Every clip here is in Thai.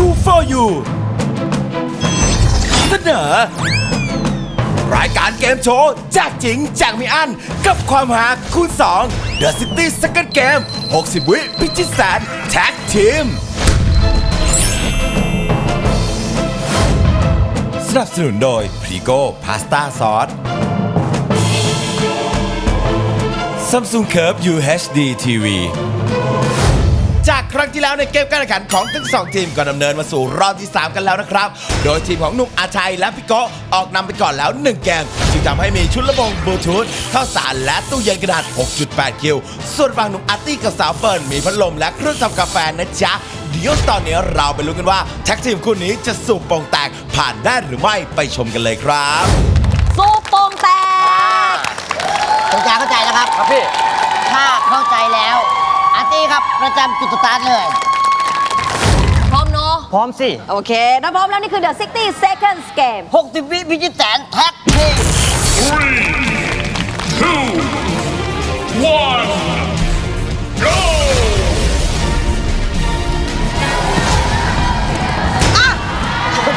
True for You เสนอ รายการเกมโชว์แจกจริงแจกไมีอัน กับความหาคูณ2 The City Second Game 60 วิพิชิตแสนแท็กทีม สนับสนุนโดยพรีโก้พาสต้าซอส Samsung Curve UHD TV จากครั้งที่แล้วในเกมการแข่งขันของทั้งสองทีมก็ดำเนินมาสู่รอบที่ 3 กันแล้วนะครับ โดยทีมของหนุ่มอาชัยและพี่โกะออกนำไปก่อนแล้ว 1 เกม จึงทำให้มีชุดลำโพงบลูทูธข้าวสารและตู้เย็นกระดาษ 6.8 คิว ส่วนฝั่งหนุ่มอาร์ตี้กับสาวเฟิร์นมีพัดลมและเครื่องทำกาแฟนะจ๊ะเดี๋ยวตอนนี้เราไปรู้นกันว่าแท็กทีมคู่นี้จะสูบโป่งแตกผ่านได้หรือไม่ไปชมกันเลยครับสู้โป่งแตกคุณจาเข้าใจแล้วครับ ครับพี่ ถ้าเข้าใจแล้ว อาร์ตี้ครับประจำจุดสตาร์ทเลย พร้อมเนาะ พร้อมสิ โอเคถ้าพร้อมแล้วนี่คือ The 60 Seconds Game 60 วิพิชิตแสนแท็กทีม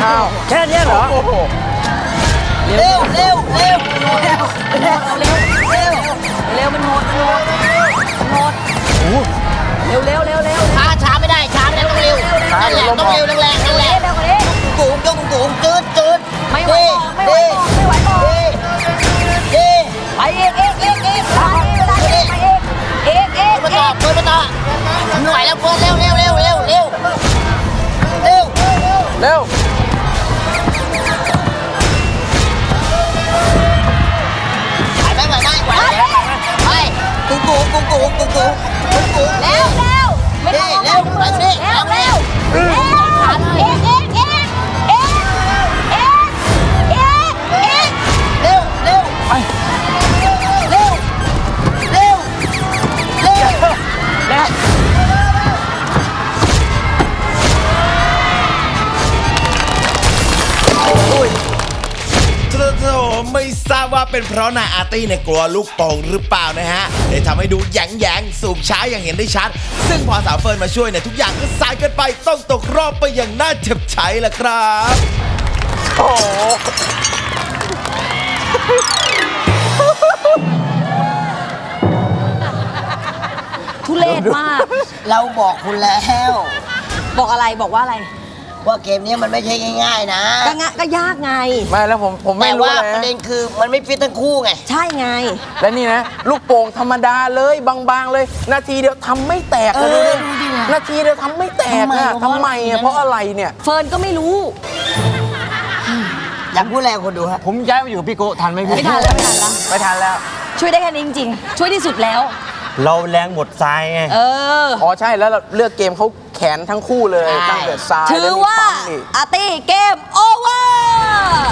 อ้าวแค่เนี้ยเหรอโอ้โหเร็วเร็วเร็วเร็วเร็วเร็วเร็วมันโหดมันโหด ต้องเร็วแรงๆนั่แหละเร็วกว่านี้สูงยกสูจืดจืดไม่ไหวไม่ไหวไม่ไหวบอกเย่ไปเอกเอกเอกเอกไปเอกเอกเอกเอกมาต่อไพื่มาต่อหน่วยแล้วเพร็วเร็วเร็วเร็วเร็วเร็วเร็วไปไหมไหวไหมไหวไปกุ้งกุ้งกุ้งกุ้กุ้กุ้กุ้แล้ว ไม่ต้องเร็วเร็วเร็วเร็วเร็ว เป็นเพราะนายอาร์ตี้เนี่ยกลัวลูกโป่งหรือเปล่านะฮะเลยทำให้ดูแยงแยงๆสูบช้าอย่างเห็นได้ชัด ซึ่งพอสาวเฟิร์นมาช่วยเนี่ยทุกอย่างก็สายเกินไปต้องตกรอบไปอย่างน่าเจ็บใจละครับโอ้โหทุเรศมาก เราบอกคุณแล้ว บอกอะไรบอกว่าอะไร ว่าเกมนี้มันไม่ใช่ง่าย ๆ นะ ก็งะก็ยากไง ไม่แล้วผมผมไม่แต่รู้ว่าเลยประเด็นนะคือมันไม่ฟิตทั้งคู่ไง ใช่ไง และนี่นะ ลูกโป่งธรรมดาเลยบางๆเลย นาทีเดียวทำไม่แตกเลย เออดูดูดิดิว่ะนาทีเดียวทำไม่แตกอะทำทำไมไมวะอะเพราะอะไรเนี่ย เฟิร์นก็ไม่รู้ อยากพูดอะไรกับคนดูฮะ ผมย้ายมาอยู่กับพี่โกทันไหมพี่ไม่ทันแล้วไม่ทันแล้ว ไม่ทันแล้วช่วยได้แค่นี้จริงๆ ช่วยที่สุดแล้ว เราแรงหมดทรายไง เออ อ๋อใช่แล้วเราเลือกเกมเขาแข นทั้งคู่เลยใช่ ตั้งแต่ซ้ายถือแล้วมีว่าปั๊มอีกอาร์ตี้เกมโอเวอร์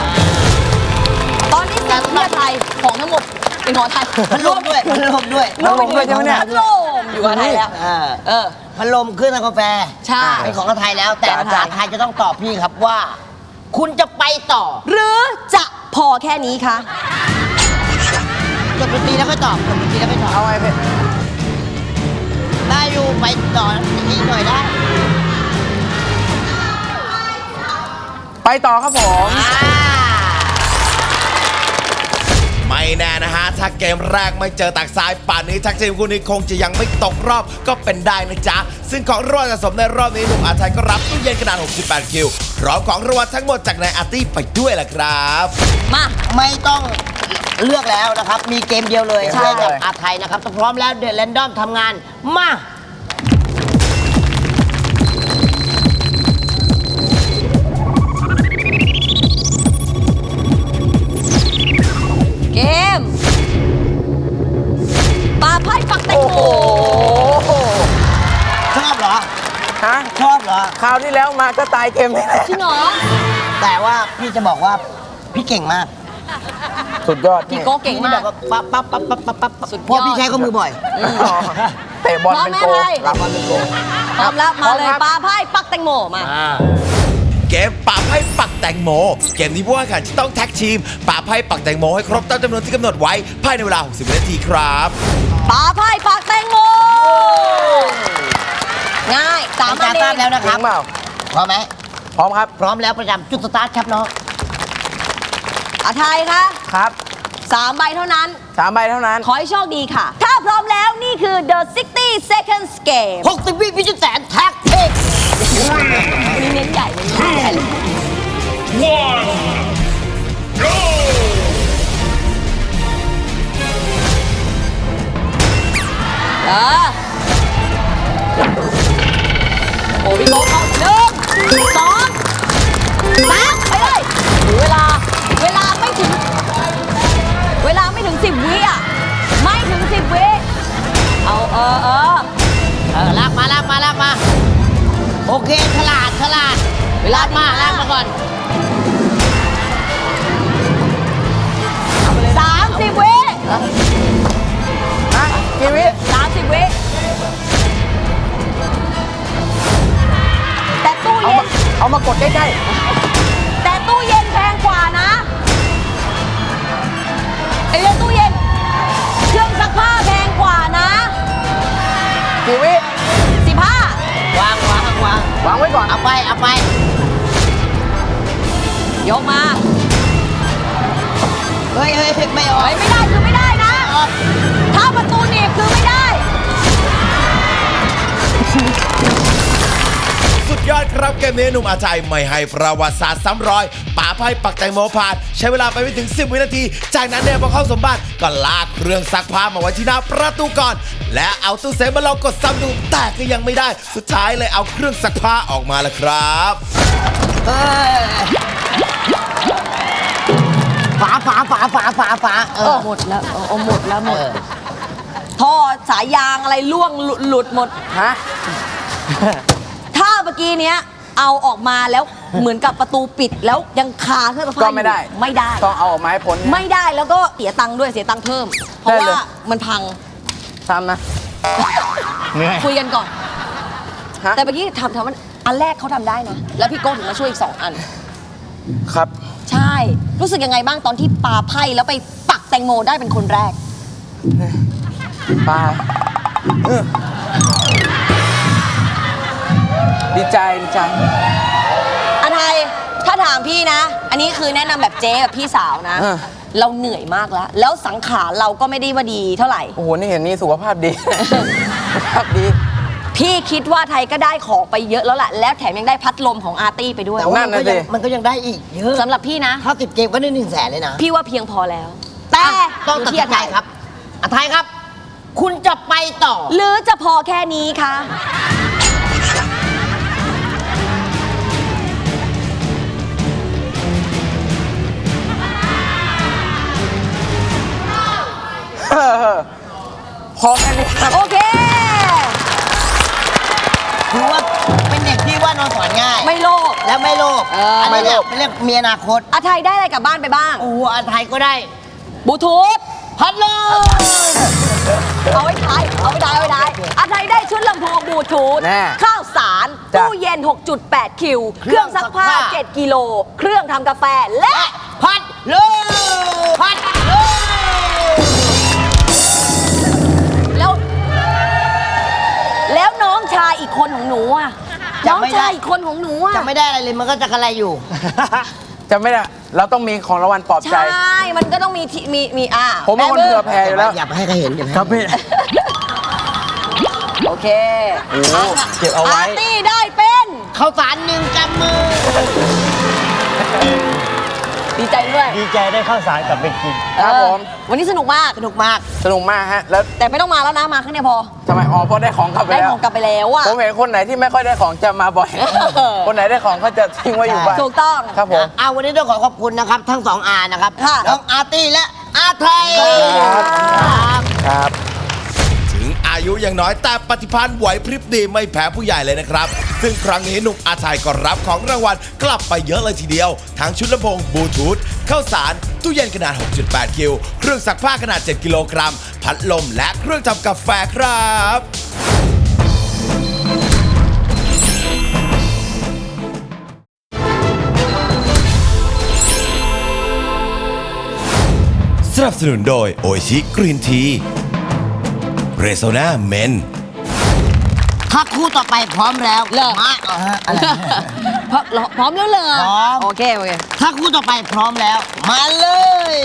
ตอนนี้สิทธิ์เพื่อไทยของทั้งหมดเป็นของไทยพัดลมด้วยพัดลมด้วยพัดลมด้วยใช่ไหมเนี่ย พัดลมอยู่กับไทยแล้ว เออเออ พัดลมเครื่องทำกาแฟใช่ เป็นของไทยแล้ว แต่จ้ะภาษาไทยจะต้องตอบพี่ครับว่า คุณจะไปต่อหรือจะพอแค่นี้คะ จบดนตรีแล้วค่อยตอบจบดนตรีแล้วค่อยตอบเอาไงพี่ได้อยู่ไปต่ออีกหน่อยได้ ต่อครับผมอ่าไม่แน่นะฮะ ถ้าเกมแรกไม่เจอตักซ้ายป่านนี้ทักทีมคู่นี้คงจะยังไม่ตกรอบก็เป็นได้นะจ๊ะ ซึ่งของรางวัลสะสมในรอบนี้หนุ่มอาชัยก็รับตู้เย็นขนาด68 คิวพร้อมของรางวัลทั้งหมดจากนายอาร์ตี้ไปด้วยล่ะครับ มาไม่ต้องเลือกแล้วนะครับ มีเกมเดียวเลยใช่ให้กับอาไทยนะครับถ้าพร้อมแล้วเด e แ r นดอมทำงานมาาวที่แล้วมาก็ตายเกมนี่แหละจริงเหรอแต่ว่าพี่จะบอกว่าพี่เก่งมากสุดยอดพี่โก้เก่งพี่มาแบก บว่าปั๊บปั๊บปั๊บปั๊บปั๊บปั๊บสุดยอด เพราะพี่ใช้ข้อมือบ่อยอ๋อเตะบอลเป็นโกพร้อมไหมไทย รับบอลเป็นโกพร้อมแล้วมาเลยพร้อมครับปลาไพ่ปักแตงโมมา เกมป่าไพ่ปักแตงโม เกมนี้ผู้แข่งขันจะต้องแท็กทีมป่าไพ่ปักแตงโมให้ครบตามจำนวนที่กำหนดไว้ภายในเวลา 60 วินาทีครับ ปลาไพ่ปักแตงโม ง่ายสามอันอาจารย์ทราบแล้วเองนะครับจริงเปล่าพร้อมไหมพร้อมครับพร้อมแล้วประจำจุดสตาร์ทครับน้องอาไทยคะครับสามใบเท่านั้น สามใบเท่านั้น ขอให้โชคดีค่ะ ถ้าพร้อมแล้วนี่คือ the 60 seconds game 60วิพิชิตแสนแท็กเทคนี่เน้นใหญ่เน้นใหญ่เลย เออ โอ้พี่โก้เข้าหนึ่งสองสามไปเลยเวลาเวลาไม่ถึง เวลาไม่ถึงสิบวิอะไม่ถึงสิบวิเอาเออเออเออลากมาลากมาลากมา โอเคฉลาดฉลาดเวลาลากมาดีมากลากมาก่อนสามสิบวิฮะกีวิสามสิบวิ เอาเย็มาน เอามากดใกล้แต่ตู้เย็นแพงกว่านะไอ้เรื่องตู้เย็น เครื่องซักผ้าแพงกว่านะๆกีวิสิบห้าวางวางวางวางไว้ก่อนเอาไปเอาไปยกมาเฮ้ยเฮ้ยไม่ออกเฮ้ยไม่ได้คือไม่ได้นะ ถ้าประตูหนีบคือไม่ได้ ครับเกมนี้หนุ่มอาชัยไม่ให้ประวัติศาสตร์ซ้ำรอยป๋าไพ่ปักแตงโมผ่านใช้เวลาไปไม่ถึง 10 วินาที จากนั้นเนี่ยพอเข้าสมบัติก็ลากเครื่องซักผ้ามาไว้ที่หน้าประตูก่อน และเอาตู้เซฟมาลองกดซ้ำดูแต่ก็ยังไม่ได้ สุดท้ายเลยเอาเครื่องซักผ้าออกมาแล้วครับเออฝาฝาฝาฝาฝาฝาเอเอออหมดแล้วเออเอาหมดแล้วหมดเออท่อสายยางอะไรล่วงหลุดหลุดหมดฮะ ถ้าเมื่อกี้เนี้ยเอาออกมาแล้วเหมือนกับประตูปิดแล้วยังคาเครื่องซักผ้าก็อยู่ไม่ได้ไม่ได้ ต้องเอาออกมาให้พ้น ไม่ได้แล้วก็เสียตังค์ด้วยเสียตังค์เพิ่ม เพราะได้เลย ว่ามันพังทำนะ เหนื่อย คุยกันก่อน ฮะ แต่เมื่อกี้ทำทำมันอันแรกเขาทำได้นะ แล้วพี่โก้ถึงมาช่วยอีกสองอัน ครับ ใช่ รู้สึกยังไงบ้างตอนที่ปาไพ่แล้วไปปักแตงโมได้เป็นคนแรก ปลาเออ ดีใจดีใจอันไทยถ้าถามพี่นะ อันนี้คือแนะนำแบบเจ๊กับพี่สาวนะ อ่า เราเหนื่อยมากแล้ว แล้วสังขารเราก็ไม่ได้ว่าดีเท่าไหร่ โอ้โห นี่เห็นนี่สุขภาพดี สุขภาพดี พี่คิดว่าไทยก็ได้ของไปเยอะแล้วแหละแล้วแถมยังได้พัดลมของอาร์ตี้ไปด้วยแต่ว่านั่มันนก็น่ะยังสิมันก็ยังได้อีกเยอะสำหรับพี่นะ ถ้าติดเกมก็ได้หนึ่งแสนเลยนะพี่ว่าเพียงพอแล้ว แต่ต้องตัดยู่สินใจอาไทยครับอาไทยครับ คุณจะไปต่อ หรือจะพอแค่นี้คะ เออพอแค่นี้ครับโอเคถือว่าเป็นเด็กที่ว่านอนสอนง่าย ไม่โลภ แล้วไม่โลภเอออั นนี้เนี่ยเป็นเรื่องมีอนาคตอาไทยได้อะไรกลับบ้านไปบ้างโอ้โหอาไทยก็ได้ บลูทูธพัดลมเอาไว้ท้ายเอาไว้ท้ายเอาไว้ท้ายอาไทยได้ชุดลำโพงบลูทูธแน่ข้าวสารจ้ะตู้เย็น 6.8 คิว เครื่องซักผ้า 7 กิโล เครื่องทำกาแฟและ ของหนูอะ จะไม่ได้อะไรเลยมันก็จะอะไรอยู่ จะไม่ได้เราต้องมีของรางวัลปลอบใจ ใช่ มันก็ต้องมีที่มีมีอะผมเป็นคนแมืเผื่อแผ่อยู่แล้วอย่าไปให้ใครเห็นอย่าไปให้ครับพี่โอเคโอ้โหเก็บเอาไว้อาร์ตี้ได้เป็นข้าวสารหนึ่งกำมือ ดีใจด้วย ดีใจได้ข้าวสารกลับไปกิน ครับเออผมวันนี้สนุกมาก สนุกมาก สนุกมากฮะ แล้วแต่ไม่ต้องมาแล้วนะ มาครั้งเดียวพอ ทำไมอ๋อเพราะได้ของกลับไปได้แล้ขวองกลับไปแล้วอะผมเห็นคนไหนที่ไม่ค่อยได้ของจะมาบ่อย เออ คนไหนได้ของก็จะทิ้งไว้อยู่บ้าน ถูกต้อง ครับผม เอาวันนี้ต้องขอขอบคุณนะครับ ทั้งสองอานะครับค่ะ น้องอาร์ตี้และอาไทยครับ ครับครับถึง อายุยังน้อย แต่ปฏิพันธ์ไหวพริบดีไม่แพ้ผู้ใหญ่เลยนะครับ ซึ่งครั้งนี้หนุ่มอาชัยก็รับของรางวัลกลับไปเยอะเลยทีเดียว ทั้งชุดลำโพงบลูทูธข้าวสาร ตู้เย็นขนาด 6.8 คิว เครื่องซักผ้าขนาด 7 กิโลกรัม พัดลมและเครื่องทำกาแฟครับสนับสนุนโดยโอชิกรีนที เรโซนาเมน ถ้าคู่ต่อไปพร้อมแล้วเลิกมาเอาฮะอะไรพร้อมพร้อมแล้วเหรอพร้อม โอเค โอเค ถ้าคู่ต่อไปพร้อมแล้ว มาเลย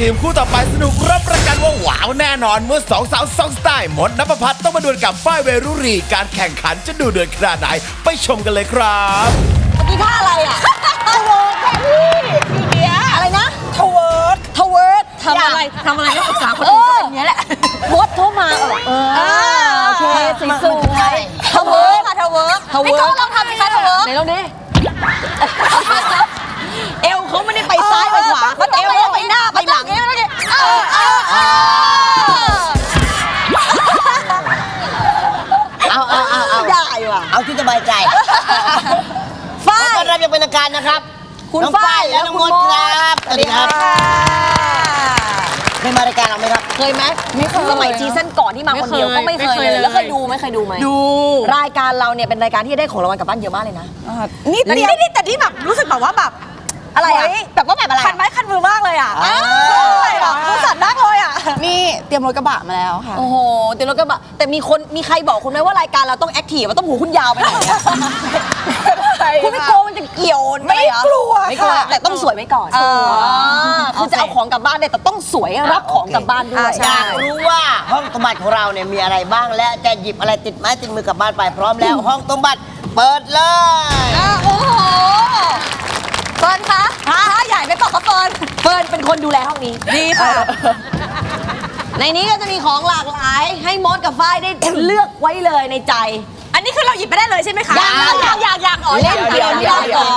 ท็กทีมคู่ต่อไปสนุกรับประกันว่าหวาวแน่นอนเมื่อสองสาวสองสไตล์มดนภพัฒน์ต้องมาดวลกับฝ้ายเวรุรี การแข่งขันจะดูเดือดขนาดไหน ไปชมกันเลยครับเมื่อกี้ท่าอะไรอะทเวิร์กค่ะพี่พี่เดียอะไรนะทเวิร์กทเวิร์กทำอะไรทำอะไรก็ปรึกษาคนอื่นก็อย่างเงี้ยแหละวดเข้ามาเออเออโอเคสวยสวยทเวิร์กค่ะทเวิร์กทเวิร์กลองทำสิคะทเวิร์กไหนลองดิเอว เขาเอวไปหน้าไปหลังเอวแล้วเนี่ยเอเออเออเอาเอาเอาเอาได้ว่ะ เอาที่สบายใจฝ้าขอต้อนรับอย่างเป็นทางการนะครับคุณน้องฝ้ายและน้องมดครับสวัสดีครับเคยมารายการเราไหมครับ เคยไหมไม่เคยสมัยซีซั่นก่อนที่มาคนเดียวก็ไม่เคยเลย แล้วเคยดูไหมเคยดูไหมดูรายการเราเนี่ยเป็นรายการที่ได้ของรางวัลกลับบ้านเยอะมากเลยนะ นี่แล้วนี่นี่นี่แต่ที่แบบรู้สึกแบบว่าแบบ อะไรอะเฮ้ยแบบว่าแบบอะไรคันไม้คันมือมากเลยอะอ่าใช่แบบรู้สัตว์นักเลยอะนี่เตรียมรถกระบะมาแล้วค่ะ โอ้โหเดี๋ยวเราก็แบบแต่มีคนมีใครบอกคุณไหมว่ารายการเราต้องแอคทีฟว่าต้องหูคุณยาวไปหน่อยอะคุณไม่กลัวมันจะเกี่ยวไม่กลัวไม่กลัวค่ะแต่ต้องสวยไว้ก่อนเอออ่าคือจะเอาของกลับบ้านเนี่ยแต่ต้องสวยรับของกลับบ้านด้วอ่ายใช่อยากรู้ว่าห้องสมบัติของเราเนี่ยมีอะไรบ้างและจะหยิบอะไรติดไม้ติดมือกลับบ้านไปพร้อมแล้ว ห้องสมบัติเปิดเลยอะโอ้โห เฟิร์นคะถ้าใหญ่ไปเปล่าคะเฟิร์นเฟิร์นเป็นคนดูแลห้องนี้ ดีค่ะ ในนี้ก็จะมีของหลากหลาย ให้มดกับฝ้ายได้ เลือกไว้เลยในใจ อันนี้คือเราหยิบไปได้เลยใช่ไหมคะยังยังยังยังอ๋อเล่นเกมไม่ได้ก่อน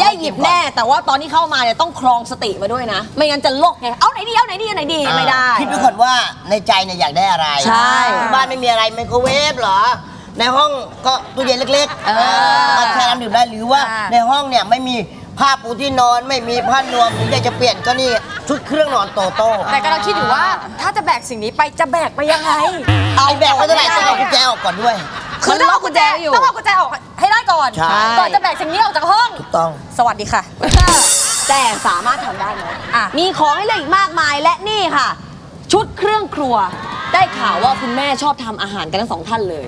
ย่าหยิบแน่ แต่ว่าตอนที่เข้ามาเนี่ยต้องครองสติมาด้วยนะ ไม่งั้นจะโลกไงเอาไหนดีเอาไหนดีเอาไหนดีไม่ได้ คิดดูก่อนว่าในใจเนี่ยอยากได้อะไรใช่ที่บ้านไม่มีอะไรไมโครเวฟเหรอในห้องก็ตู้เย็นเล็กเออมาแช่น้ำดื่มได้หรือว่าอ่าในห้องเนี่ยไม่มี ผ้าปูที่นอนไม่มีผ้านวมหรืออยากจะเปลี่ยนก็นี่ชุดเครื่องนอนโตโต้แต่กำลังคิดอยู่ว่าถ้าจะแบกสิ่งนี้ไปจะแบกไปยังไง เอาแบกไปเท่าไหร่ต้องเอากุญแจออกก่อนด้วย คือต้องเอากุญแจอยู่ต้องเอากุญแจออกให้ได้ก่อน ใช่ ก่อนจะแบกสิ่งนี้ออกจากห้อง ถูกต้อง สวัสดีค่ะ แต่สามารถทำได้ไหมอะ มีของให้เลือกอีกมากมายและนี่ค่ะ ชุดเครื่องครัว ได้ข่าวว่าคุณแม่ชอบทำอาหารกันทั้งสองท่านเลย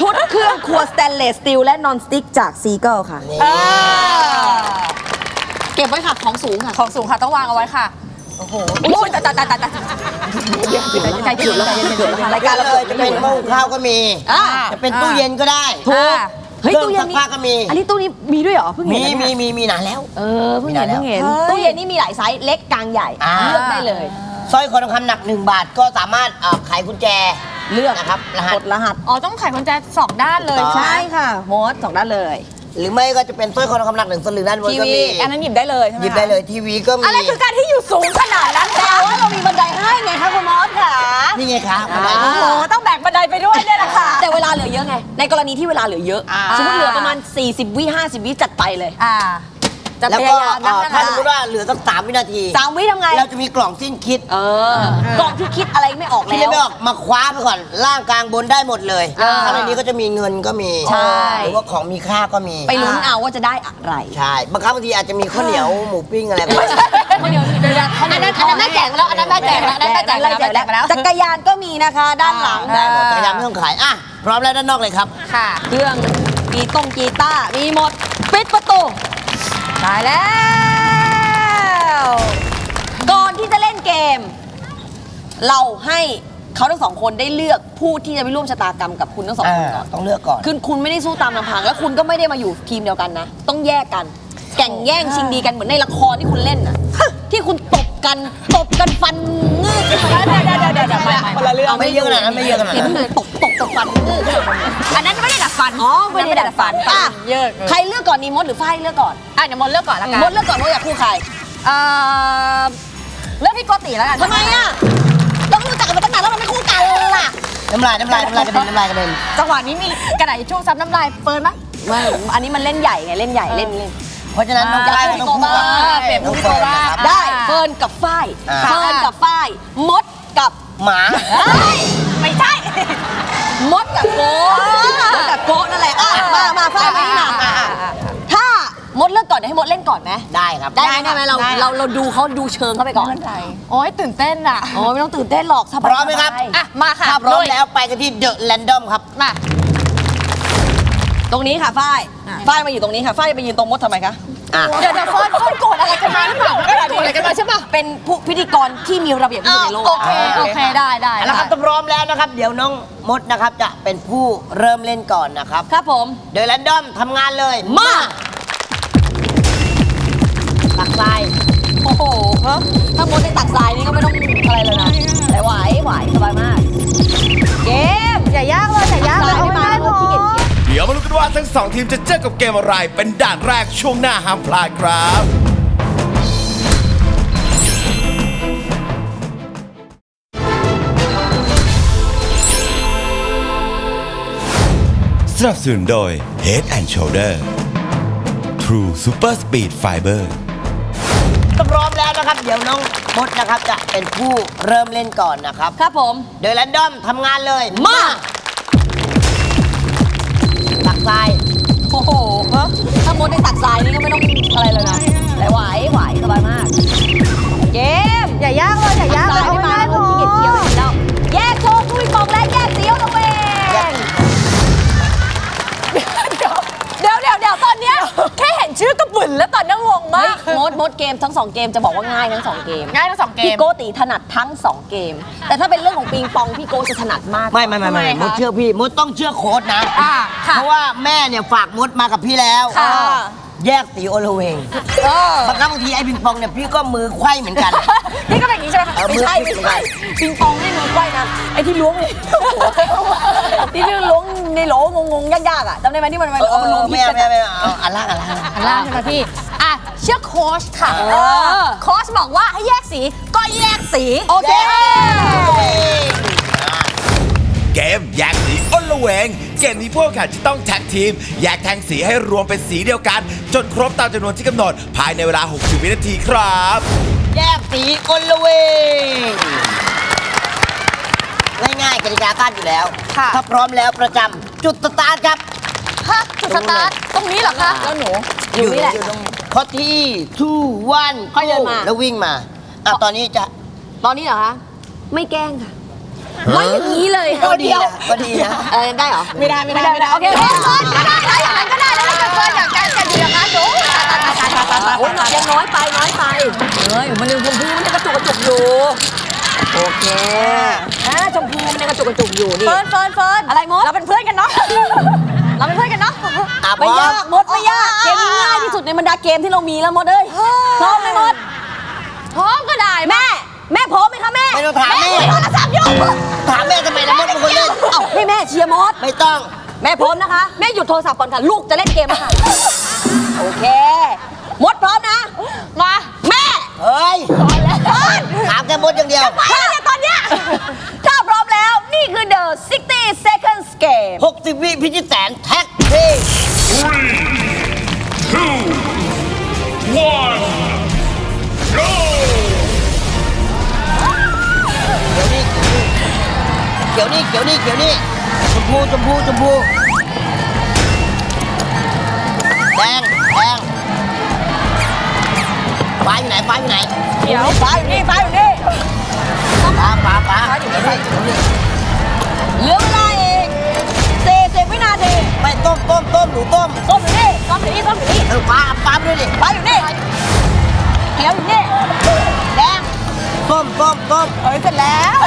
ชุดเครื่องครัวสแตนเลสสตีลและนอนสติ๊กจากซีเกิลค่ะเออเก็บไว้ค่ะของสูงค่ะ ของสูงค่ะต้องวางเอาไว้ค่ะ โอ้โหอุ้ยตายตายตายตายตายใจเย็นแล้วใจเย็นๆแล้วรายการเราเลยจะเป็นหม้อหุงข้าวก็มี อ่า จะเป็นตู้เย็นก็ได้ถูกอ่าเฮ้ยเครื่ตู้องเย็ซันกนี้ผ้าก็มี อันนี้ตู้นี้มีด้วยเหรอเพิ่งมีเห็นนะมีเนี่ยมีมีนานแล้ว เออเพิ่งเห็นมีเพิ่งเห็นแล้วตู้เย็นนี่มีหลายไซส์เล็กกลางใหญ่อ่า เลือกได้เลย สร้อยคอทองคำหนัก 1 บาทก็สามารถเอ่อไขกุญแจเลือกนะครับรหัส กดรหัส อ๋อ ต้องไขกุญแจสองด้านเลยถูกต้องใช่ใช่ค่ะโมดสองด้านเลยหรือไม่ก็จะเป็นสร้อยคอทองคำหนักหนึ่งสลึงด้านบนทีก็วี มีอันนั้นหยิบได้เลยใช่ไหมหยิบได้เลยทีวีก็มีอะไรคือการที่อยู่สูงขนาดนั้นแต่คะว่าเรามีบันไดให้ไงคะคุณมอสค่ะนี่ไงคะบันไดอ่าโอ้โหต้องแบกบันไดไปด้วยเนี่ยนะคะแต่เวลาเหลือเยอะไง ในกรณีที่เวลาเหลือเยอะ อ่า สมมติเหลือประมาณ 40 วิ 50 วิจัดไปเลย อ่า จะแล้วพก็ยายามเอ่นะอถ้าสมมติว่าเหลือสักสามวินาที สามวิทำไง เราจะมีกล่องสิ้นคิดเออกล่องที่คิดอะไรไม่ออกคิดแล้อะไรวไม่ออกมาคว้าไปก่อนล่างกลางบนได้หมดเลยอ่าข้างในนี้ก็จะมีเงินก็มีใช่ หรือว่าของมีค่าก็มีไปลุ้นเอาว่าจะได้อะไรใช่บางครั้งบางทีอาจจะมีข้าวเหนียวหมูปิ้งอะไรก็ได้ เดี๋ยวเดี๋ยวเดี๋ยวอันนั้นอันนั้นได้แจกแล้วอันนั้นได้แจกแล้วอันนั้นได้แจกแล้วแจกไปแล้วจักรยานก็มีนะคะ ด้านหลังได้หมดจักรยานไม่ต้องขายอะพร้อมแล้วด้านนอกเลยครับ ค่ะ เครื่องมีต้งกีตาร์มีหมด ปิดประตู ตายแล้ว ก่อนที่จะเล่นเกม เราให้เขาทั้งสองคนได้เลือกผู้ที่จะไปร่วมชะตากรรมกับคุณทั้งสองอ่าคนก่อน ต้องเลือกก่อน คือคุณไม่ได้สู้ตามลำพัง แล้วคุณก็ไม่ได้มาอยู่ทีมเดียวกันนะ ต้องแยกกันแก่งแย่งชิงดีกันเหมือนในละครที่คุณเล่นน่ะ ที่คุณตบ กันตบกันฟันงืดขึ้นมาเดี๋ยวเดี๋ยวเดี๋ยวเดี๋ยวเดี๋ยวไม่ไม่คนละเรื่องไม่เยอะขนาดนั้นไม่เยอะขนาดนั้นเห็นเลยตบตบตบฟันงืดขึ้นมาอันนั้นไม่ได้ดัดฟันอ๋อไม่ได้ดัดฟันอะอะเยอะใครเลือกก่อนดีมดหรือฝ้ายเลือกก่อนอะเดี๋ยวมดเลือกก่อนละกันมดเลือกก่อนว่าอยากคู่ใครเอ่อเลือกพี่โกติแล้วกันทำไมอะเราก็รู้จักกันมาตั้งนานแล้วเราไม่คู่กันล่ะน้ำลายน้ำลายน้ำลายกระเด็นน้ำลายกระเด็นจังหวะนี้มีกระดาษทิชชู่ซับน้ำลายเฟิร์นไหมไม่อันนี้มันเล่นใหญ่ไงเล่นใหญ่เล่นเล่น เพราะฉะนั้นน้องจะได้ต้องพูดว่าเปลี่ยนผู้พิโกบ้างน้องเฟิร์นนะครับได้เฟิร์นกับฝ้ายอ่าเฟิร์นกับฝ้ายมดกับหมาไม่ใช่มดกับโกมดกับโกนั่นแหละอะมามาฝ้ายมานี่มาถ้ามดเลือกก่อนเดี๋ยวให้มดเล่นก่อนไหมได้ครับได้ไหมได้ไหมเราเราเราดูเขาดูเชิงเขาไปก่อนโอ้ยตื่นเต้นอะโอ้ยไม่ต้องตื่นเต้นหรอกสบายพร้อมไหมครับอะมาค่ะถ้าพร้อมลุยแล้วไปกันที่เดอะแรนดอมครับมา ตรงนี้ค่ะฝ้ายฝ้ายมาอยู่ตรงนี้ค่ะฝ้ายไปยืนตรงมดทำไมคะอะ เดี๋ยวเดี๋ยวเฟิร์นเฟิร์นโกรธอะไรกันมาหรือเปล่าไม่ได้โกรธอะไรกันมาใช่ปะเป็นผู้พิธีกรที่มีระเบียบที่สุดในโลกโอเคโอเคได้ได้แล้วครับถ้าพร้อมแล้วนะครับ เดี๋ยวน้องมดนะครับจะเป็นผู้เริ่มเล่นก่อนนะครับ ครับผมเดอะแรนดอมทำงานเลยมาตักทรายโอ้โหถ้ามดในตักทรายนี่ก็ไม่ต้องอะไรเลยนะแต่ไหวไหวสบายมาก เกมอย่ายากเลยอย่ายากเลยตักทรายเอาไม่ไม่มาได้แล้วพอ ขี้เกียจเขียนเดี๋ยวมาลุ้นกันว่าทั้งสองทีมจะเจอกับเกมอะไร เป็นด่านแรกช่วงหน้าห้ามพลาดครับ สนับสนุนโดย Head and Shoulder True Super Speed Fiber ถ้าพร้อมแล้วนะครับ เดี๋ยวน้องมดนะครับจะเป็นผู้เริ่มเล่นก่อนนะครับ ครับผมเดอะแรนดอมทำงานเลย มา ทรายนี่ก็ไม่ต้องอะไรเลยนะแต่ไหวไหวสบายมาก เกมอย่ายากเลยอย่ายากเลยตัเอากทรไม่ยได้ไม่พมาอแล้วขี้เกียจเขียวอีกแล้วแยกโชว์คุยปองและแยกสีเอาตัวเองเดี๋ยวเดี๋ยวเดี๋ยวตอนเนี้ยแค่เห็นชื่อก็บึนแล้วตอนนี้งงเฮ้มายกมดมดเกมทั้งสองเกมจะบอกว่าง่ายทั้งสองเกม ง่ายทั้งสองเกพี่ม โกตีถนัดทั้งสองเกม แต่ถ้าเป็นเรื่องของปิงปองพี่โกจะถนัดมาก ไม่ไม่ไม่ไม่ทำไมคะมดเชื่อพี่มดต้องเชื่อโค้ดนะ อ่าค่ะเพราะว่าแม่เนี่ยฝากมดมากับพี่แล้วค่ะ แยกตีโอละเวงเออ บางครั้งบางทีไอ้ปิงปองเนี่ยพี่ก็มือไขว้เหมือนกัน นี่ก็เป็นอย่างนี้ใช่ไหมเออไม่ใช่มืไม่อใช่ปิงปองไม่มือไขว้นะไอ้ที่ล้วงในที่ที่ล้วงในโหลงงๆยากๆอะจำได้ไหมที่มันเออเอามันลงไม่พิษเอากันไม่อะเอาไม่เอาอันล่างอันล่างอันล่างใช่ไหมพี่ อะ เชื่อโค้ชค่ะเออโค้ชบอกว่าให้แยกสีก็แยกสี โอเคเกมแยกสีอ้นละเวง เกมนี้พวกแข่งจะต้องแท็กทีม แยกแทงสีให้รวมเป็นสีเดียวกัน จนครบตามจำนวนที่กำหนด ภายในเวลา 60 วินาทีครับ แยกสีโอละเวง ง่ายๆกติกาตั้นอยู่แล้ว ค่ะ ถ้าพร้อมแล้วประจำจุดสตาร์ทครับ ฮะจุดสตาร์ทตรงนี้เหรอคะ แล้วหนู อยู่นี่แหละ ข้อที่ two one ค่อยเดินมา แล้ววิ่งมาอะตอนนี้จะ ตอนนี้เหรอคะ ไม่แกล้งค่ะ ไม่อย่างนี้เลยก็ดีนะก็ดีนะเออได้เหรอไม่ได้ไม่ได้ไม่ได้โอเคโอเคเฟิร์นก็ได้แล้วอย่างนั้นก็ได้แล้วถ้าเกิดเฟิร์นอยากจะจะอยู่อย่างนั้นหนูโอ้ยยังน้อยไปน้อยไปเฮ้ยมันยังชมพูมันยังกระจุกกระจุกอยู่โอเคอ่าชมพูมันยังกระจุกกระจุกอยู่นี่เฟิร์นเฟิร์นเฟิร์นอะไรมดเราเป็นเพื่อนกันเนาะเราเป็นเพื่อนกันเนาะอะไม่ยากมดไม่ยากเกมนี้ง่ายที่สุดในบรรดาเกมที่เรามีแล้วมดเอ้ยพร้อมไหมมดพร้อมก็ได้แม่ แม่พร้อมไหมคะแม่ไม่ต้องถามแม่โทรศัพท์อยู่ถามแม่ทำไมนะมดเป็นคนเล่นเอ้าให้แม่เชียร์มด ไม่ต้อง แม่พร้อมนะคะ แม่หยุดโทรศัพท์ก่อนค่ะ ลูกจะเล่นเกมแล้วค่ะ โอเค มดพร้อมนะ มา แม่เฮ้ยถามแค่มดอย่างเดียว ไปเลยตอนเนี้ยถ้าพร้อมแล้วนี่คือ the 60 seconds game 60 วิพิชิตแสนแท็กทีม เขียวนี่เขียวนี่เขียวนี่ชมพูชมพูชมพูแดงแดงฟ้าอยู่ไหนฟ้าอยู่ไหนเดี๋ยวฟ้าอยู่นี่ฟ้าอยู่นี่ฟ้าฟ้าฟ้าเหลือเวลาอีก40วินาทีไม่ต้มต้มต้มหนูต้มส้มอยู่นี่ส้มอยู่นี่ส้มอยู่นี่เออฟ้าฟ้าไปด้วยดิฟ้าอยู่นี่เขียวอยู่นี่แดงต้มต้มต้มเฮ้ยเสร็จแล้ว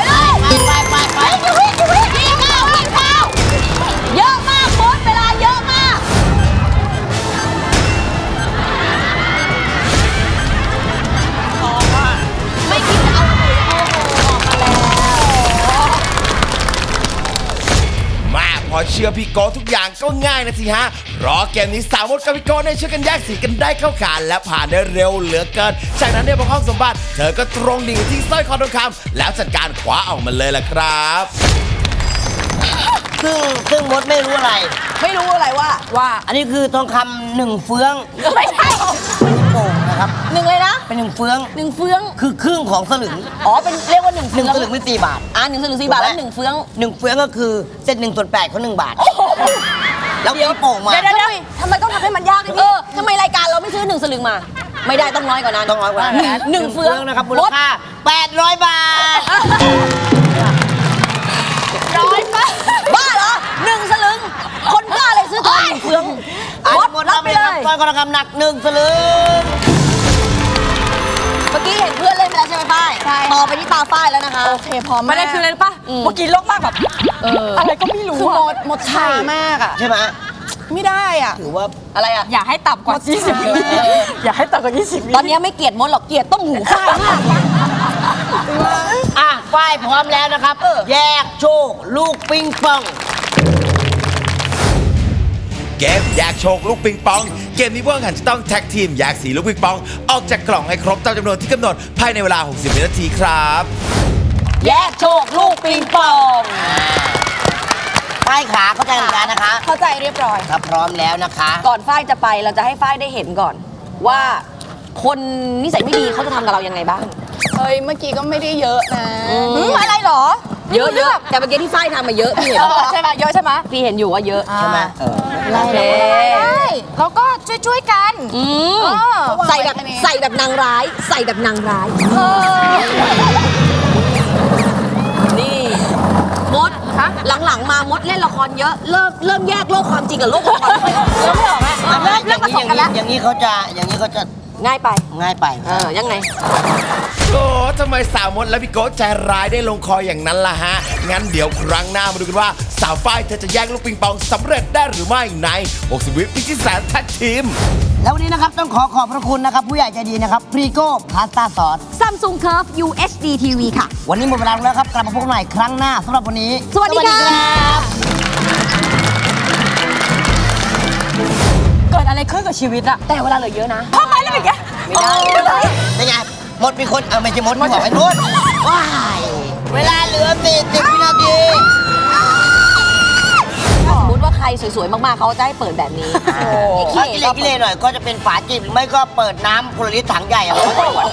เชื่อพี่โกทุกอย่างก็ง่ายนะสิฮะรอเกมนี้สาวมดกับพี่โกเนี่ยช่วยกันแยกสีกันได้เข้าขาและผ่านได้เร็วเหลือเกิน จากนั้นเนี่ยพอห้องสมบัติเธอก็ตรงดิ่งที่สร้อยคอทองคำแล้วจัดการคว้าออกมาเลยล่ะครับซึ่งซึ่งมดไม่รู้อะไร ไม่รู้อะไรว่า ว่า อันนี้คือทองคำหนึ่งเฟือง ไม่ใช่โป่ง นะครับ หนึ่งเลยนะเป็นหนึ่งเฟือง หนึ่งเฟือง คือครึ่งของสลึงอ๋อเป็นเรียกว่าหนึ่งหเฟืนึ่องงสลึงเป็นสี่บาท อ่าหนึ่งสลึงสี่บาทแล้วหนึ่งเฟืองหนึ่งเฟืองก็คือเศษหนึ่งส่วนแปดของหนึ่งบาท แล้วมีโป่งมาเดี๋ยวเดี๋ยวเดี๋ยวทำไมต้องทำให้มันยากด้วยเอพี่อทำไมรายการเราไม่ซื้อหนึ่งสลึงมา ไม่ได้ต้องน้อยกว่านั้นต้องน้อยกว่านั้นหนึ่งหนึ่งเฟืองนะครับมูลค่า800 บาท ร้อยบ้าบ้าเหรอหนึ่งสลึง คนบ้าอะไรซื้อทองหนึ่งเฟืองอันมดหมดรัรับบไปไปเลเลยยสร้อยคอทองคำหนักหนึ่งสลึงเมื่อกี้เห็นเพื่อนเล่นไปแล้วใช่ไหมฝ้ายใช่ต่อไปที่ตาฝ้ายแล้วนะคะ โอเคพร้อมไม่ได้คืออะไรรู้ปะอืม เมื่อกี้โลกมากแบบเอออะไรก็ไม่รู้คือหมดหมดช้ามากอะ ใช่ไหมไม่ได้อะ ถือว่าอะไรอะ อย่าให้ต่ำกว่า 20วิอย่าให้ต่ำกว่า 20วิตอนนี้ไม่เกลียดมดหรอกเกลียดต้องหูฝ้ายมากอะฝ้ายพร้อมแล้วนะครับ แยกโชค ลูกปิงปอง เกมแยกโชคลูกปิงปอง เกมนี้พวกแข่งขันจะต้องแท็กทีมแยกสีลูกปิงปอง ออกจากกล่องให้ครบตามจำนวนที่กำหนดภายในเวลา 60 วินาทีครับ แยกโชคลูกปิงปองฝ้ายขาเข้าใจกติกานะคะ เข้าใจเรียบร้อย ถ้าพร้อมแล้วนะคะ ก่อนฝ้ายจะไปเราจะให้ฝ้ายได้เห็นก่อน ว่าคนนิสัยไม่ดีเขาจะทำกับเรายังไงบ้าง เฮ้ย เมื่อกี้ก็ไม่ได้เยอะนะ อืมหืมอะไรเหรอ เยอะเยอะแต่เมื่อกี้ที่ฝ้ายทำมาเยอะพี่เห็นเออใช่ไหมเยอะใช่ไหมพี่เห็นอยู่ว่าเยอะใช่ไหมเออโอเคได้แล้วก็ช่วยๆกันอืมเออใส่แบบใส่แบบนางร้าย ใส่แบบนางร้ายเออนี่มดหลังๆมามดเล่นละครเยอะเริ่มเริ่มแยกโลกความจริงกับโลกละครไม่ค่อยเริ่มไม่ออกแล้วเริ่มเริ่มผสมกันแล้วอย่างนี้เขาจะอย่างนี้เขาจะง่ายไปง่ายไปเออยังไง โอ้ทำไมสาวมดและพี่โก้ใจร้ายได้ลงคออย่างนั้นล่ะฮะ งั้นเดี๋ยวครั้งหน้ามาดูกันว่า สาวฝ้ายเธอจะแย่งลูกปิงปองสำเร็จได้หรือไม่ใน60วิพิชิตแสนแท็กทีม แล้ววันนี้นะครับต้องขอขอบพระคุณนะครับ ผู้ใหญ่ใจดีนะครับพรีโก้พาสต้าซอส Samsung Curve UHD TV ค่ะ วันนี้หมดเวลาแล้วครับ กลับมาพบกันใหม่ครั้งหน้าสำหรับวันนี้ สวัสดีค่ะรับเกิดอะไรขึ้นกับชีวิตอะแต่เวลาเหลือเยอะนะทำไมล่ะอย่างเงี้ยไม่ได้เป็นไงห มดมีคนเออไม่ใช่หมดบอกไอ้นุ่นว้ายเวลาเหลือ40วินาทีถ้าสมมติว่าใครสวยๆ มากๆ เขาจะให้เปิดแบบนี้ไอ้ถ้าขี้กิเหเลร่กิเลหน่อยก็จะเป็นฝาจีบหรือไม่ก็เปิดน้ำพลลิตรถังใหญ่เอาไว้ก่อน